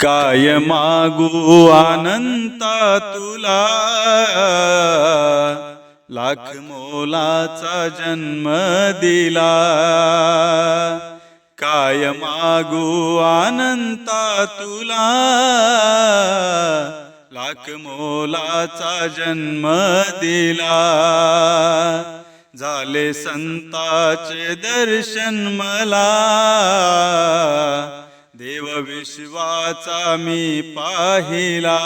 काय मागू अनंता तुला. लाख मोलाचा जन्म दिला. काय मागू अनंता तुला. लाख मोलाचा जन्म दिला. झाले संताचे दर्शन मला. देव विश्वाचा मी पाहिला.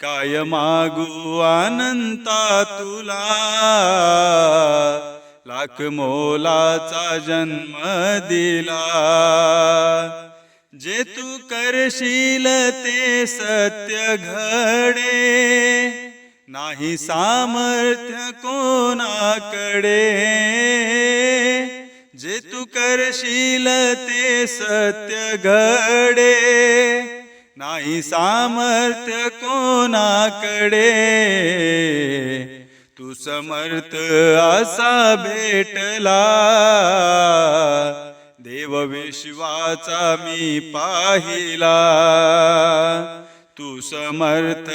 काय मागू अनंता तुला? लाख मोलाचा जन्म दिला. जे तू करशील ते सत्य घडे. नाही सामर्थ्य कोणाकडे? जे तू करशील ते सत्य घडे. नाही सामर्थ्य कोणाकडे. तू समर्थ असा भेटला. देव विश्वाचा मी पाहिला. तू समर्थ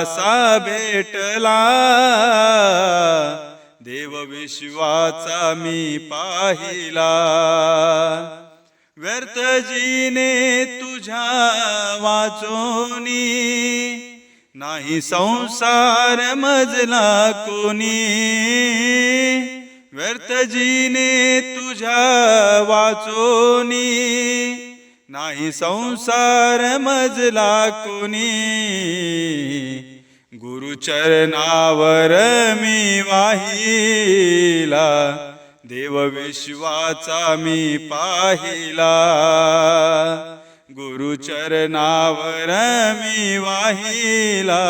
असा भेटला. देव विश्वाचा मी पाहिला. व्यर्थ जीने तुझ्या वाचोनी नाही संसार मजला कोणी व्यर्थ जीने तुझ्या वाचोनी नाही संसार मजला कोणी गुरुचरणावर मी वाहिला देव विश्वाचा मी पाहिला. गुरुचरणावर मी वाहिला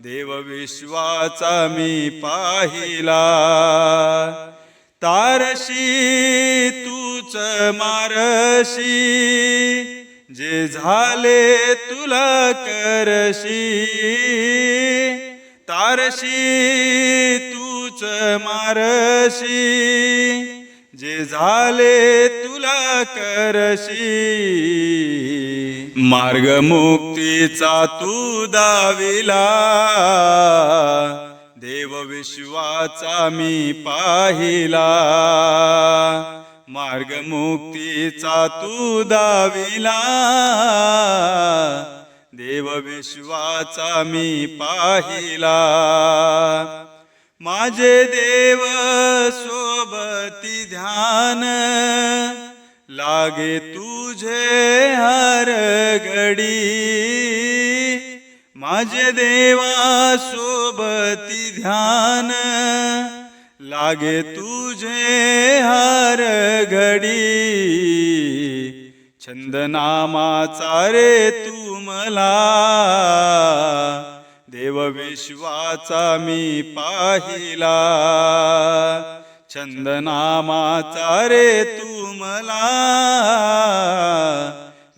देव विश्वाचा मी पाहिला. तारशी तूच मारशी जे झाले तुला करशी तारशी तूच मारशी. जे झाले तुला करशी मार्ग मुक्तीचा तू दाविला. देव विश्वाचा मी पाहिला. मार्ग मुक्तीचा तू दाविला. देव विश्वाचा मी पाहिला. माझे देव सोबती ध्यान लागे तुझे हर घडी. माझे देवा सोबती ध्यान लागे तुझे हर घडी. छंदनामाचा रे तू मला. देव विश्वाचा मी पाहिला. छंदनामाचा रे तू मला.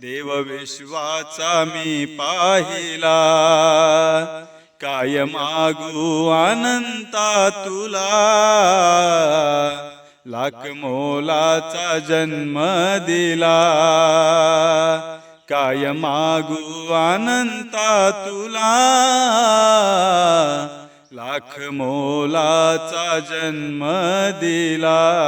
देव विश्वाचा मी पाहिला. काय मागू अनंता तुला. लाख मोलाचा जन्म दिला. काय मागू अनंता तुला. लाख मोलाचा जन्म दिला.